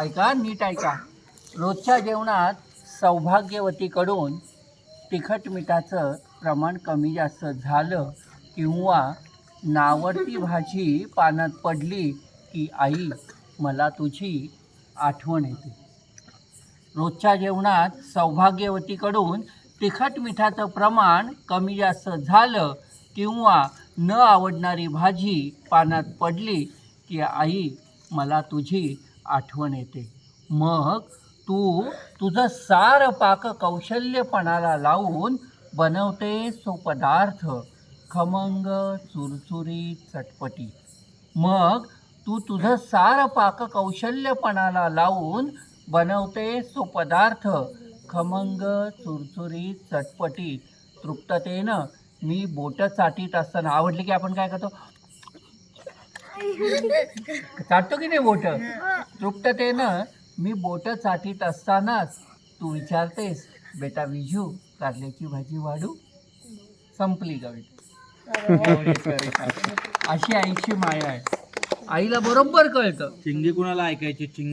ऐका नीट ऐका. रोजच्या जेवणात सौभाग्यवतीकडून तिखट मिठाचं प्रमाण कमी जास्त झालं किंवा नावडती भाजी पाण्यात पडली की आई मला तुझी आठवण येते. रोजच्या जेवणात सौभाग्यवतीकडून तिखट मिठाचं प्रमाण कमी जास्त झालं किंवा न आवडणारी भाजी पाण्यात पडली की आई मला तुझी आठवण येते. मग तू तुझं सार पाक कौशल्यपणाला लावून बनवते तो पदार्थ खमंग चुरचुरीत चटपटी. मग तू तुझं सार पाक कौशल्यपणाला लावून बनवते तो पदार्थ खमंग चुरचुरीत चटपटी. तृप्ततेनं मी बोटं चाटीत असताना आवडली की आपण काय करतो? चाटतो की नाही बोटं? तृप्ततेनं मी बोटं चाटीत असतानाच तू विचारतेस बेटा विजू कारल्याची भाजी वाढू? संपली कविता अशी आईची माया आहे. आईला बरोबर कळतं. चिंगी कुणाला ऐकायची? चिंगी